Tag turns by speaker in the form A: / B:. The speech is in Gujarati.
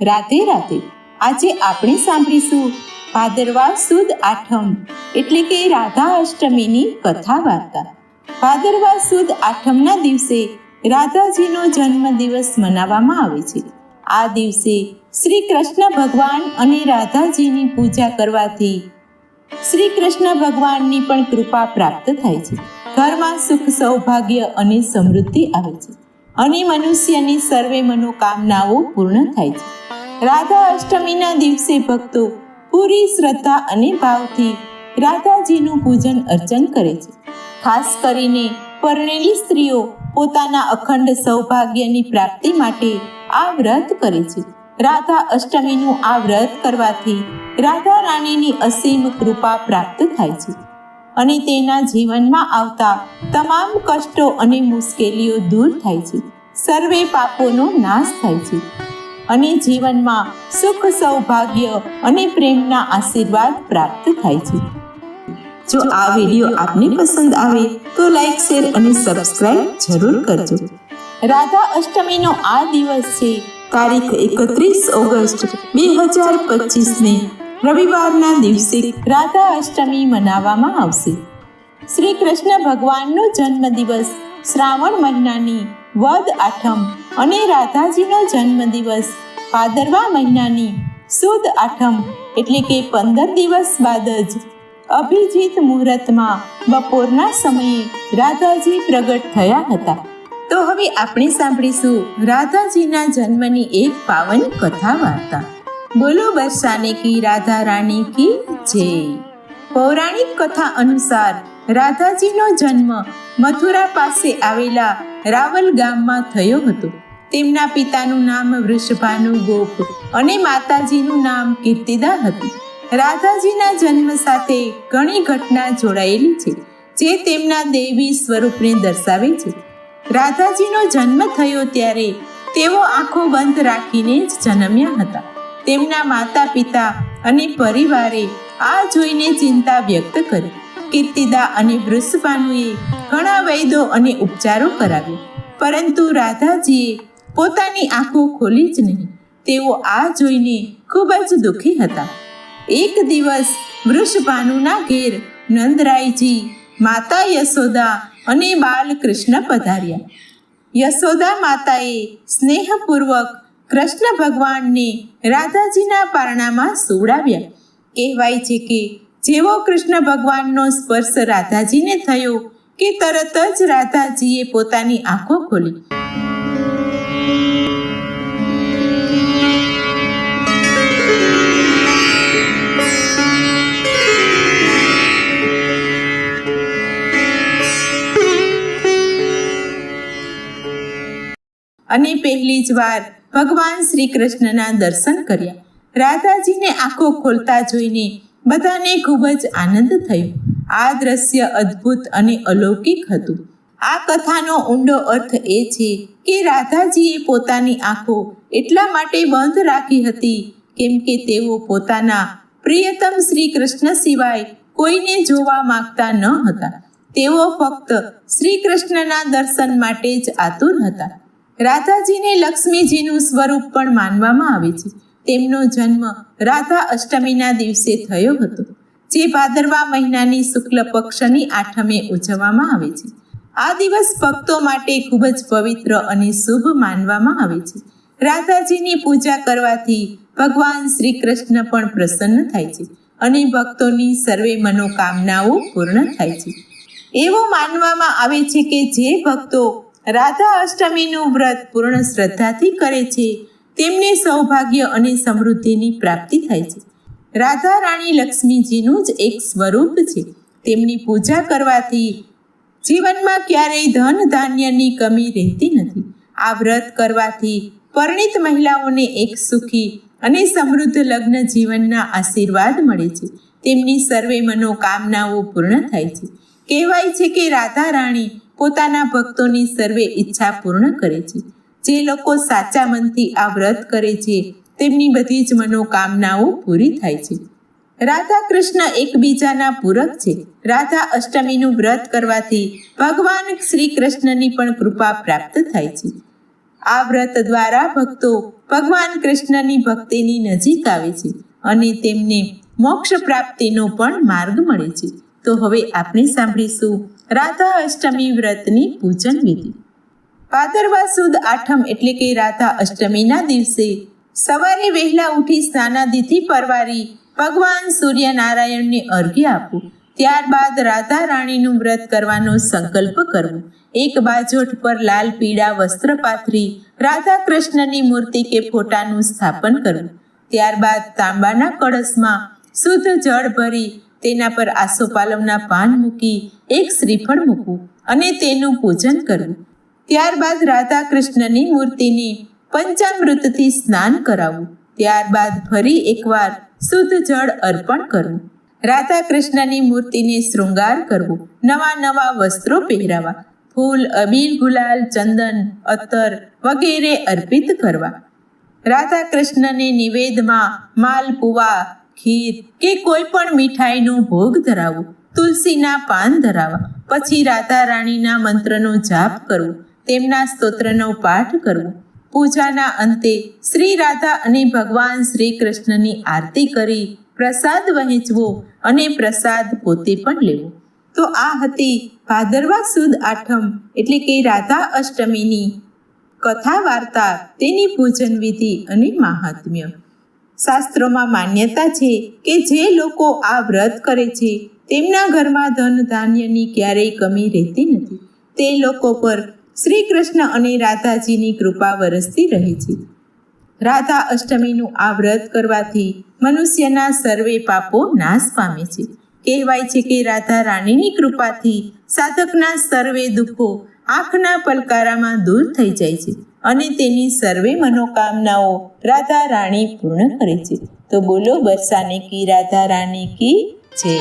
A: રાધે રાધે. આજે આપણે સાંભળીશું ભાદરવા સુદ આઠમ, એટલે કે રાધા અષ્ટમીની કથા વાર્તા ભાદરવા સુદ આઠમના દિવસે રાધાજીનો જન્મ દિવસ મનાવવામાં આવે છે. આ દિવસે શ્રી કૃષ્ણ ભગવાન અને રાધાજીની પૂજા કરવાથી શ્રી કૃષ્ણ ભગવાનની પણ કૃપા પ્રાપ્ત થાય છે. ઘરમાં સુખ, સૌભાગ્ય અને સમૃદ્ધિ આવે છે અને મનુષ્યની સર્વે મનોકામનાઓ પૂર્ણ થાય છે. રાધા અષ્ટમીના દિવસે ભક્તો પૂરી શ્રદ્ધા અને ભાવથી રાધાજીનું પૂજન અર્ચન કરે છે. ખાસ કરીને પરણેલી સ્ત્રીઓ પોતાના અખંડ સૌભાગ્યની પ્રાપ્તિ માટે આ વ્રત કરે છે. રાધા અષ્ટમીનું આ વ્રત કરવાથી રાધા રાણીની અસીમ કૃપા પ્રાપ્ત થાય છે. અને તેના જીવનમાં આવતા તમામ કષ્ટો અને મુશ્કેલીઓ દૂર થાય છે. સર્વે પાપોનો નાશ થાય છે. અને જીવનમાં સુખ, સૌભાગ્ય અને પ્રેમના આશીર્વાદ પ્રાપ્ત થાય છે. જો આ વીડિયો આપને પસંદ આવે તો લાઈક શેર અને સબસ્ક્રાઇબ જરૂર કરજો. રાધા અષ્ટમીનો આ દિવસ છે. તારીખ એકત્રીસ ઓગસ્ટ બે હજાર પચીસને રવિવારના દિવસે રાધા અષ્ટમી મનાવવામાં આવશે. શ્રી કૃષ્ણ ભગવાનનો જન્મ દિવસ શ્રાવણ મહિનાની વદ આઠમ અને રાધાજીનો જન્મ દિવસ ભાદરવા મહિનાની સુદ આઠમ, એટલે કે પંદર દિવસ બાદ જ અભિજીત મુહૂર્તમાં બપોરના સમયે રાધાજી પ્રગટ થયા હતા. તો હવે આપણે સાંભળીશું રાધાજીના જન્મની એક પાવન કથા વાર્તા. બોલો બરસાને કી રાધા રાણી કી જય. પૌરાણિક કથા અનુસાર રાધાજીનો જન્મ મથુરા પાસે આવેલા રાવલ ગામમાં થયો હતો. તેમના પિતાનું નામ વૃષભાનુ ગોપ અને માતાજીનું નામ કીર્તિદા હતું. રાધાજીના જન્મ સાથે ઘણી ઘટના જોડાયેલી છે, જે તેમના દેવી સ્વરૂપને દર્શાવે છે. રાધાજીનો જન્મ થયો ત્યારે તેઓ આંખો બંધ રાખીને જ જન્મ્યા હતા. તેમના માતા પિતા અને પરિવારે આ જોઈને ચિંતા વ્યક્ત કરી. કીર્તિદા અને વૃષભાનુએ ઘણા વૈદો અને ઉપચારો કરાવ્યા. પરંતુ રાધાજીએ પોતાની આંખો ખોલી જ નહીં. તેઓ આ જોઈને ખૂબ જ દુઃખી હતા. એક દિવસ વૃષભાનુના ઘેર નંદરાયજી, માતા યશોદા અને બાલકૃષ્ણ પધાર્યા. યશોદા માતાએ સ્નેહપૂર્વક કૃષ્ણ ભગવાનને રાધાજીના પારણામાં સુવડાવ્યા. કહેવાય છે કે જેવો કૃષ્ણ ભગવાનનો સ્પર્શ રાધાજીને થયો કે તરત જ રાધાજીએ પોતાની આંખો ખોલી. અને પહેલી જ વાર ભગવાન શ્રી કૃષ્ણના દર્શન કર્યા. રાધાજીને આંખો ખોલતા જોઈને બધાને ખૂબ જ આનંદ થયો. આ દ્રશ્ય અદ્ભુત અને અલૌકિક હતું. આ કથાનો ઊંડો અર્થ એ છે કે રાધાજીએ પોતાની આંખો એટલા માટે બંધ રાખી હતી કેમ કે તેઓ પોતાના પ્રિયતમ શ્રી કૃષ્ણ સિવાય કોઈને જોવા માંગતા ન હતા. તેઓ ફક્ત શ્રી કૃષ્ણના દર્શન માટે જ આતુર હતા. રાધાજીને લક્ષ્મીજીનું સ્વરૂપ પણ માનવામાં આવે છે. તેમનો જન્મ રાધા અષ્ટમીના દિવસે થયો હતો, જે ભાદરવા મહિનાની શુક્લ પક્ષની આઠમે ઉજવવામાં આવે છે. આ દિવસ ભક્તો માટે ખૂબ જ પવિત્ર અને શુભ માનવામાં આવે છે. રાધાજીની પૂજા કરવાથી ભગવાન શ્રી કૃષ્ણ પણ પ્રસન્ન થાય છે અને ભક્તોની સર્વે મનોકામનાઓ પૂર્ણ થાય છે. એવું માનવામાં આવે છે કે જે ભક્તો રાધા અષ્ટમીનું વ્રત પૂર્ણ શ્રદ્ધાથી કરે છે તેમને સૌભાગ્ય અને સમૃદ્ધિની પ્રાપ્તિ થાય છે. રાધા રાણી લક્ષ્મીજીનું જ એક સ્વરૂપ છે. તેમની પૂજા કરવાથી જીવનમાં ક્યારેય ધન ધાન્યની કમી રહેતી નથી. આ વ્રત કરવાથી પરિણિત મહિલાઓને એક સુખી અને સમૃદ્ધ લગ્ન જીવનના આશીર્વાદ મળે છે. તેમની સર્વે મનોકામનાઓ પૂર્ણ થાય છે. કહેવાય છે કે રાધા રાણી પોતાના ભક્તોની સર્વે ઈચ્છા પૂર્ણ કરે છે. જે લોકો સાચા મનથી આ વ્રત કરે છે, તેમની બધી જ મનોકામનાઓ પૂરી થાય છે. રાધા કૃષ્ણ એકબીજાના પૂરક છે. રાધા અષ્ટમીનું વ્રત કરવાથી ભગવાન શ્રી કૃષ્ણની પણ કૃપા પ્રાપ્ત થાય છે. આ વ્રત દ્વારા ભક્તો ભગવાન કૃષ્ણની ભક્તિની નજીક આવે છે અને તેમને મોક્ષ પ્રાપ્તિનો પણ માર્ગ મળે છે. તો હવે આપણે સાંભળીશું રાધા અષ્ટમી વ્રતની પૂજન વિધિ. ભાદરવા સુદ આઠમ એટલે કે રાધા અષ્ટમીના દિવસે સવારે વહેલા ઉઠી સ્નાનાદિથી પરવારી ભગવાન સૂર્યનારાયણને અર્ઘ્ય આપવું ત્યારબાદ રાધા રાણીનું વ્રત કરવાનો સંકલ્પ કરવો. એક બાજોઠ પર લાલ પીળા વસ્ત્ર પાથરી રાધા કૃષ્ણની મૂર્તિ કે ફોટાનું સ્થાપન કરવું. ત્યારબાદ તાંબાના કળશમાં શુદ્ધ જળ ભરી તેના પર આસોપાલવના પાન મૂકી એક શ્રીફળ મૂકવું અને તેનું પૂજન કરવું. ત્યારબાદ રાધા કૃષ્ણની મૂર્તિને પંચામૃતથી સ્નાન કરાવવું ત્યારબાદ ફરી એકવાર શુદ્ધ જળ અર્પણ કરવું રાધા કૃષ્ણની મૂર્તિને શૃંગાર કરવો. નવા નવા વસ્ત્રો પહેરાવા. ફૂલ, અબીર, ગુલાલ, ચંદન અત્તર વગેરે અર્પિત કરવા. રાધા કૃષ્ણને નિવેદમાં માલપુવા ખીર કે કોઈ પણ મીઠાઈનો ભોગ ધરાવવો તુલસીના પાન ધરાવવા પછી રાધા રાણીના મંત્રનો જાપ કરવો. તેમના સ્તોત્રનો પાઠ કરવો. પૂજાના અંતે શ્રી રાધા અને ભગવાન શ્રી કૃષ્ણની આરતી કરી પ્રસાદ વહેંચવો અને પ્રસાદ પોતે પણ લેવો. તો આ હતી ભાદરવા સુદ આઠમ એટલે કે રાધા અષ્ટમીની કથા વાર્તા, તેની પૂજન વિધિ અને મહાત્મ્ય. શાસ્ત્રોમાં માન્યતા છે કે જે લોકો આ વ્રત કરે છે, તેમના ઘરમાં ધન ધાન્યની ક્યારેય કમી રહેતી નથી. તે લોકો પર શ્રી કૃષ્ણ અને રાધાજીની કૃપા વરસતી રહે છે. રાધા અષ્ટમીનું આ વ્રત કરવાથી મનુષ્યના સર્વે પાપો નાશ પામે છે. કહેવાય છે કે રાધા રાણીની કૃપાથી સાધકના સર્વે દુઃખો આંખના પલકારામાં દૂર થઈ જાય છે અને તેની સર્વે મનોકામનાઓ રાધા રાણી પૂર્ણ કરે છે. તો બોલો બરસાને કી રાધા રાણી કી જય.